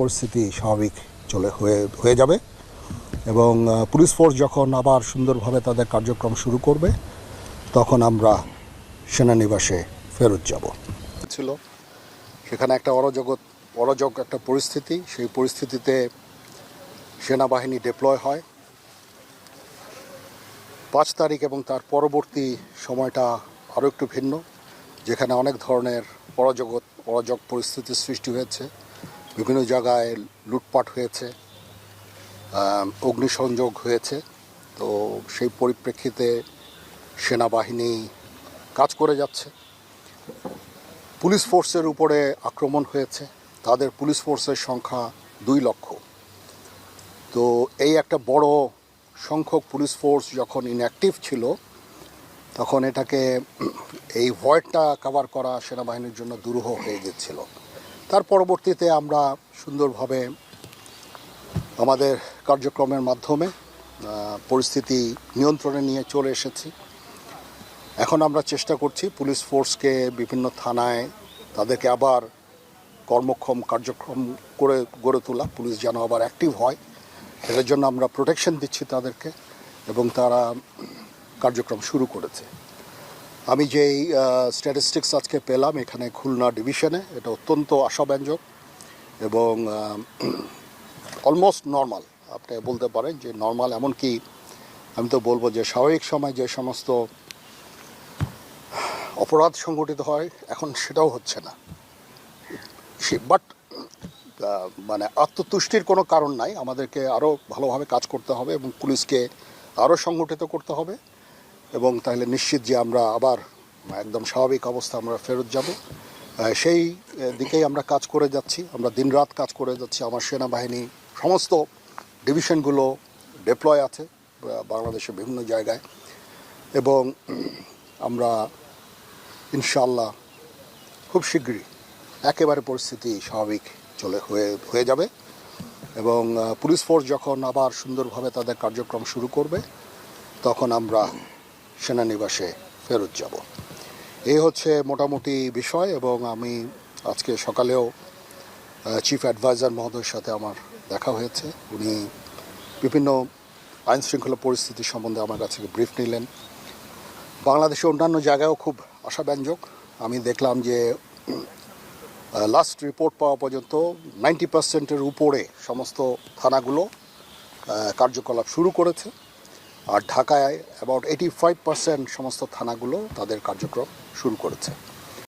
পরিস্থিতি স্বাভাবিক চলে হয়ে হয়ে যাবে এবং পুলিশ ফোর্স যখন আবার সুন্দরভাবে তাদের কার্যক্রম শুরু করবে, তখন আমরা সেনানিবাসে ফেরত যাব। ছিল। সেখানে একটা অরাজগত অরাজক একটা পরিস্থিতি। সেই পরিস্থিতিতে সেনাবাহিনী ডিপ্লয় হয়। পাঁচ তারিখ এবং তার পরবর্তী সময়টা আরও একটু ভিন্ন, যেখানে অনেক ধরনের অরাজগত অরাজক পরিস্থিতির সৃষ্টি হয়েছে। বিভিন্ন জায়গায় লুটপাট হয়েছে অগ্নিসংযোগ হয়েছে। তো সেই পরিপ্রেক্ষিতে সেনাবাহিনী কাজ করে যাচ্ছে। পুলিশ ফোর্সের উপরে আক্রমণ হয়েছে। তাদের পুলিশ ফোর্সের সংখ্যা দুই লক্ষ। তো এই একটা বড় সংখ্যক পুলিশ ফোর্স যখন ইনঅ্যাক্টিভ ছিল, তখন এটাকে এই ভয়েডটা কভার করা সেনাবাহিনীর জন্য দুরূহ হয়ে যাচ্ছিল তার পরবর্তীতে আমরা সুন্দরভাবে আমাদের কার্যক্রমের মাধ্যমে পরিস্থিতি নিয়ন্ত্রণে নিয়ে চলে এসেছি। এখন আমরা চেষ্টা করছি পুলিশ ফোর্সকে বিভিন্ন থানায় তাদেরকে আবার কর্মক্ষম কার্যক্রম করে, গড়ে তোলা। পুলিশ যেন আবার অ্যাক্টিভ হয় সেটার জন্য আমরা প্রোটেকশন দিচ্ছি তাদেরকে এবং তারা কার্যক্রম শুরু করেছে। আমি যেই স্ট্যাটিস্টিক্স আজকে পেলাম এখানে খুলনা ডিভিশনে এটা অত্যন্ত আশাব্যঞ্জক এবং অলমোস্ট নর্মাল আপনি বলতে পারেন যে নর্মাল এমনকি আমি তো বলব যে স্বাভাবিক সময় যে সমস্ত অপরাধ সংগঠিত হয়, এখন সেটাও হচ্ছে না। বাট মানে আত্মতুষ্টির কোনো কারণ নাই। আমাদেরকে আরও ভালোভাবে কাজ করতে হবে এবং পুলিশকে আরও সংগঠিত করতে হবে। এবং তাহলে নিশ্চিত যে আমরা আবার একদম স্বাভাবিক অবস্থা আমরা ফেরত যাব। সেই দিকেই আমরা কাজ করে যাচ্ছি। আমরা দিনরাত কাজ করে যাচ্ছি। আমার সেনাবাহিনী সমস্ত ডিভিশনগুলো ডিপ্লয় আছে বাংলাদেশের বিভিন্ন জায়গায়। এবং আমরা ইনশাল্লাহ খুব শীঘ্রই একেবারে পরিস্থিতি স্বাভাবিক চলে হয়ে হয়ে যাবে। এবং পুলিশ ফোর্স যখন আবার সুন্দরভাবে তাদের কার্যক্রম শুরু করবে, তখন আমরা সেনানিবাসে ফেরত যাব। এই হচ্ছে মোটামুটি বিষয় এবং আমি আজকে সকালেও চিফ অ্যাডভাইজার মহোদয়ের সাথে আমার দেখা হয়েছে। উনি বিভিন্ন আইন শৃঙ্খলা পরিস্থিতি সম্বন্ধে আমার কাছে ব্রিফ নিলেন। বাংলাদেশের অন্যান্য জায়গায়ও খুব আশাব্যঞ্জক। আমি দেখলাম যে লাস্ট রিপোর্ট পাওয়া পর্যন্ত নাইনটি পার্সেন্টের উপরে সমস্ত থানাগুলো কার্যকলাপ শুরু করেছে। আর ঢাকায় অ্যাবাউট এইটি ফাইভ পার্সেন্ট সমস্ত থানাগুলো তাদের কার্যক্রম শুরু করেছে।